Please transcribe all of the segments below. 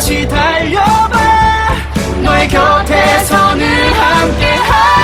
다시 달려봐. 너의 곁에서 늘 함께 할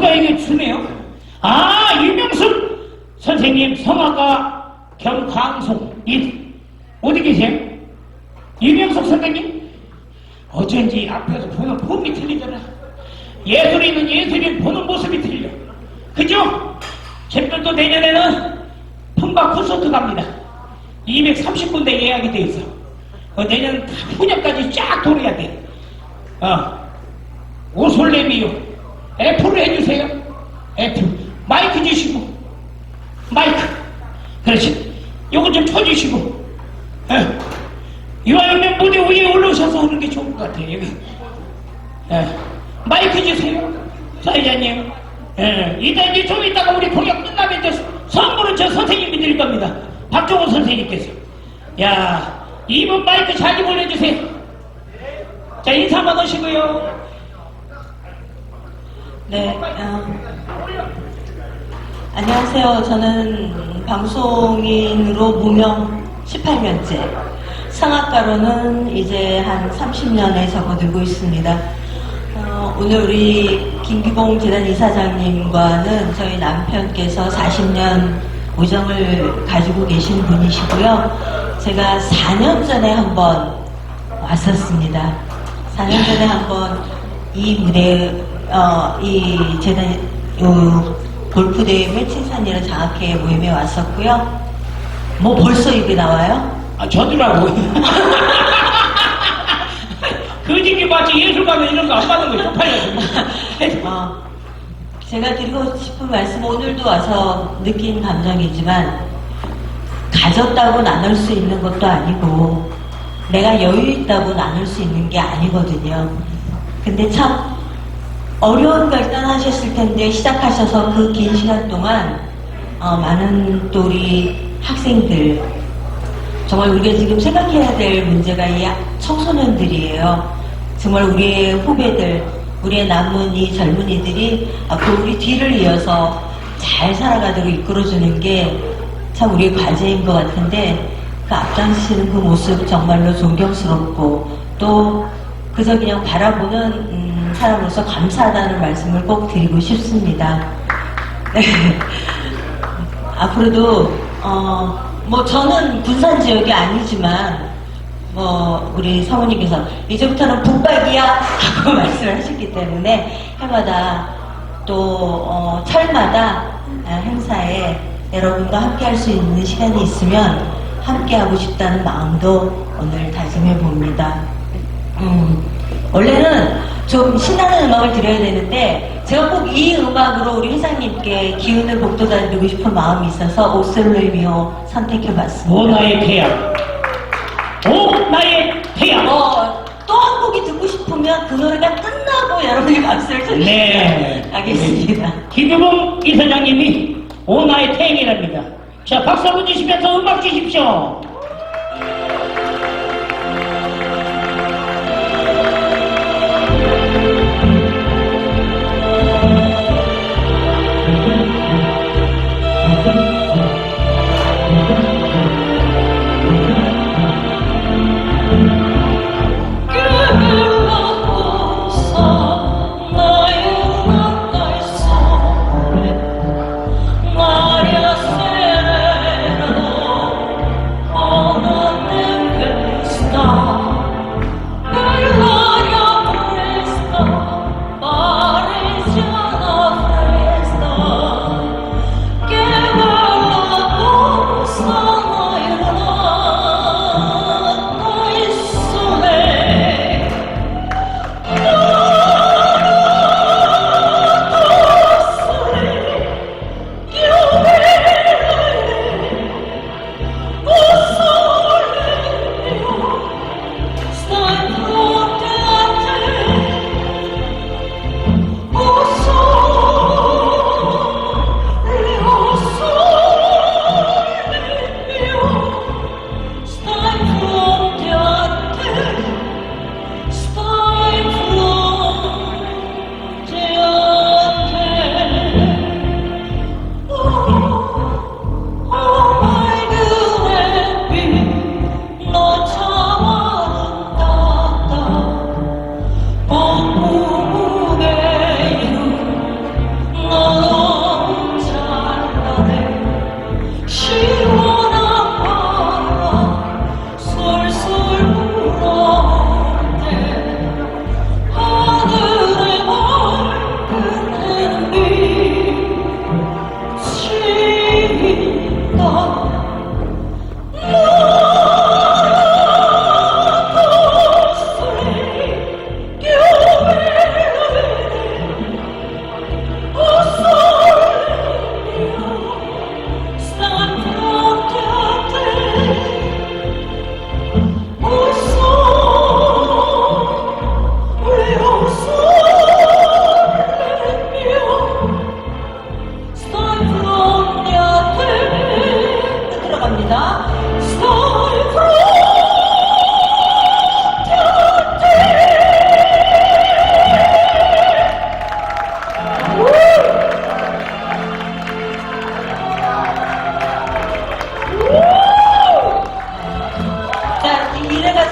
누가 이게 주네요? 아, 유명숙 선생님 성악가 겸강송. 이, 어디 계세요? 유명숙 선생님? 어쩐지 앞에서 보는 폼이 틀리더라. 예술인은 예술인 보는 모습이 틀려. 그죠? 잼들도 내년에는 품바 콘서트 갑니다. 230군데 예약이 돼 있어. 어, 내년 후년까지 쫙 돌아야 돼. 어, 오솔레미요. F로 해주세요. F. 마이크 주시고. 마이크. 그렇지. 요거 좀 쳐주시고. 어. 이왕이면 무대 위에 올라오셔서 하는 게 좋을 것 같아요. 여기. 어. 마이크 주세요. 사회자님. 예, 이따 이제 좀 이따가 우리 공연 끝나면 이제 선물은 저 선생님이 드릴 겁니다. 박종호 선생님께서. 야, 이분 마이크 잘좀 올려주세요. 자, 인사 한번 하시고요. 네, 어, 안녕하세요. 저는 방송인으로 무명 18년째, 성악가로는 이제 한 30년에 접어들고 있습니다. 어, 오늘 우리 김기봉 재단 이사장님과는 저희 남편께서 40년 우정을 가지고 계신 분이시고요. 제가 4년 전에 한번 왔었습니다. 4년 전에 한번 이 무대, 어, 이 재단, 요 골프대회 매칭산이라는 장학회 모임에 왔었고요. 뭐 벌써 입에 나와요? 아, 저주라고. 그 집이 마치 예술 가면 이런 거 안 받는 거 쪽팔려서. 어, 제가 드리고 싶은 말씀 오늘도 와서 느낀 감정이지만 가졌다고 나눌 수 있는 것도 아니고 내가 여유 있다고 나눌 수 있는 게 아니거든요. 근데 참 어려운 결단하셨을 텐데 시작하셔서 그 긴 시간 동안 어, 많은 또 우리 학생들 정말 우리가 지금 생각해야 될 문제가 이 청소년들이에요. 정말 우리의 후배들, 우리의 남은 이 젊은이들이 앞으로 우리 뒤를 이어서 잘 살아가도록 이끌어주는 게 참 우리의 과제인 것 같은데 그 앞장서시는 그 모습 정말로 존경스럽고 또 그저 그냥 바라보는 음, 사람으로서 감사하다는 말씀을 꼭 드리고 싶습니다. 네. 앞으로도 어, 뭐 저는 군산 지역이 아니지만 뭐 우리 사모님께서 이제부터는 북박이야 하고 말씀을 하셨기 때문에 해마다 또 어, 철마다 아, 행사에 여러분과 함께 할 수 있는 시간이 있으면 함께 하고 싶다는 마음도 오늘 다짐해 봅니다. 음, 원래는 좀 신나는 음악을 드려야 되는데 제가 꼭 이 음악으로 우리 회장님께 기운을 복돋아드리고 싶은 마음이 있어서 오셀로미오 선택해봤습니다. 오 나의 태양. 오 나의 태양. 어, 또 한 곡이 듣고 싶으면 그 노래가 끝나고 여러분이 박수를 쳐주시면 네. 알겠습니다. 김유봉 이사장님이 오 나의 태양이랍니다. 자, 박수 한번 주시면서 음악 주십시오.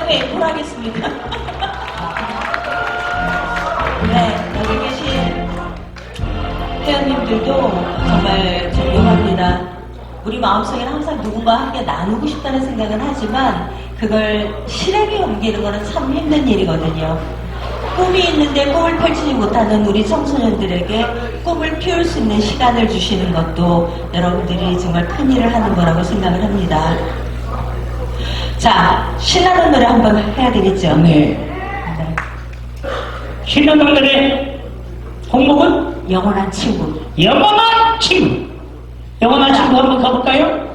이래 가지고 앵콜 하겠습니다. 네, 여기 계신 회원님들도 정말 존경합니다. 우리 마음속에는 항상 누군가 함께 나누고 싶다는 생각은 하지만 그걸 실행에 옮기는 거는 참 힘든 일이거든요. 꿈이 있는데 꿈을 펼치지 못하는 우리 청소년들에게 꿈을 피울 수 있는 시간을 주시는 것도 여러분들이 정말 큰 일을 하는 거라고 생각을 합니다. 자, 신나는 노래 한번 해야 되겠죠? 네. 네. 신년들의 공목은 영원한 친구. 영원한 친구. 영원한 친구 한번 가볼까요?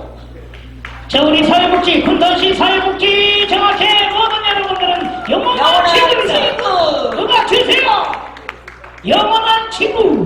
자, 우리 사회복지, 군단시 사회복지 정확히 모든 여러분들은 영원한 영원한 친구입니다. 친구. 음악 주세요. 영원한 친구.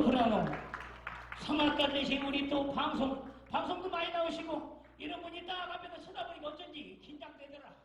그러나 성악가들의 세월이 또 방송 방송도 많이 나오시고 이런 분이 따라가면서 쳐다보니까 어쩐지 긴장되더라.